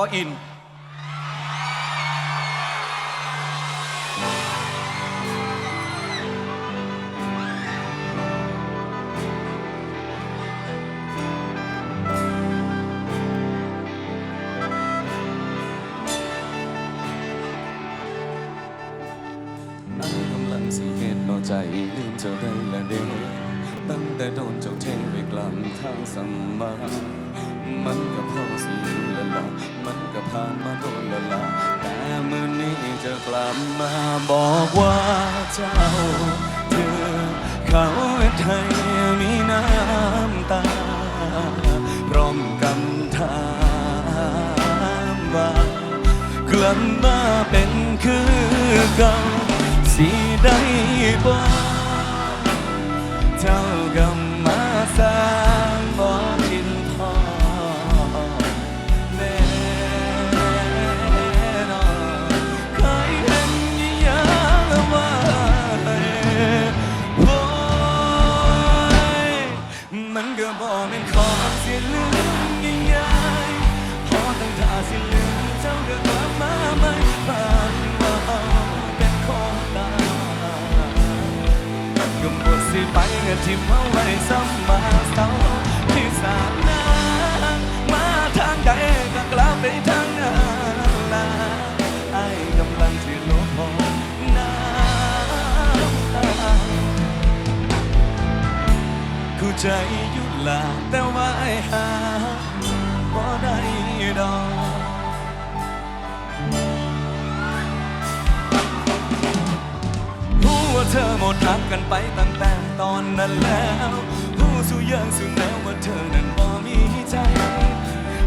บออินอันกำลังสิเหตุนอใจลืมเจ้าได้ละเด้ ตั้งแต่โดนเจ้าเทไปกลางทางสัมมา มันก็พอสิละละมันก็ผ่านมาโดนละละแต่มื่อนี้จะกลับมาบอกว่าเจ้าเธอเขาไทยมีน้ำตาพร้อมกำถามว่ากลับมาเป็นคือเก่าสิได้บ่ เจ้ากำมาสร้างบ่ทินทอแน่นอนเคยเห็นอย่างว่าโอ้ยมันก็บ่เป็น สิไปก็ทิมเอาไว้ซ้ำมาเศร้าที่สามนางมาทางใดก็กลับไปทางนั้นละไอ้กำลังสิลบพอน้ำตาเข้าใจยู่ละแต่ว่าไอ้หาบ่ได้ดอกรู้ว่าเธอหมดรักกันไปตั้งแต่ ตอนนั้นแล้วรู้สู่เยังสู่แนวว่าเธอนั้นบ่มีใจ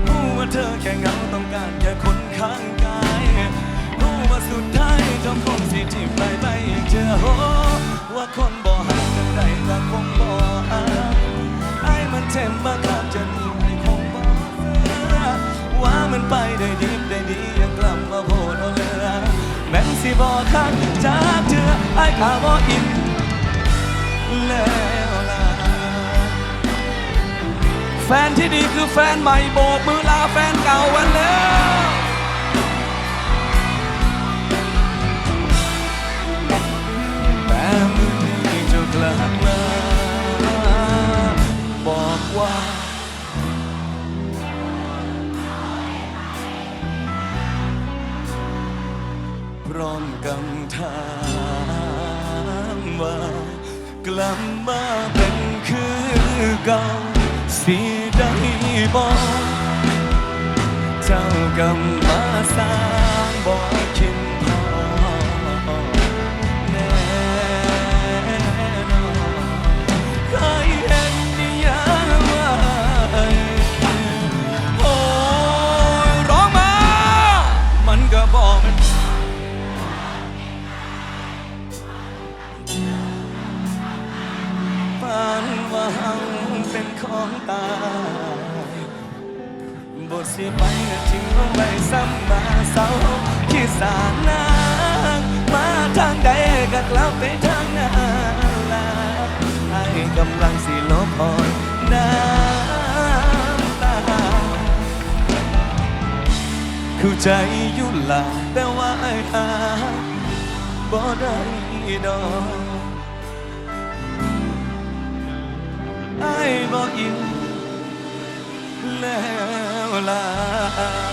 รู้ว่าเธอแค่เงาต้องการแค่คนข้างกายรู้ว่าสุดท้ายเจ้าคงสิทิ่ไปไปเจอโหว่าคนบ่หักกันได้ก็คงบ่หักไอ้มันเจ็บมาขาดจนไอ้คงบ่เชื่อว่ามันไปได้ดีได้ดียังกลับมาโพดเอาเลยแม่นสิบอกคักจากเธอไอ้ข้าบ่อิน แล้วล่ะแฟนที่ดีคือแฟนใหม่โบกมือลาแฟนเก่าวันแล้วแต่มือนี้เจ้ากลับมาบอกว่าพร้อมกำถามว่า กลับมาเป็นคือเก่าสีได้บอกเจ้ากำมาสาานว่าเป็นของตายบทสิไปก็ทิ้งเอาไว้ซ้ำมาเศร้าขี้สานนางมาทางใดก็กลับไปทางนั้นละไอ้กำลังสิลบพอยน้ำตาเข้าใจอยู่ละแต่ว่าไอ้หาบ่ได้ดอก ไอ้บ่อินแล้วล่ะ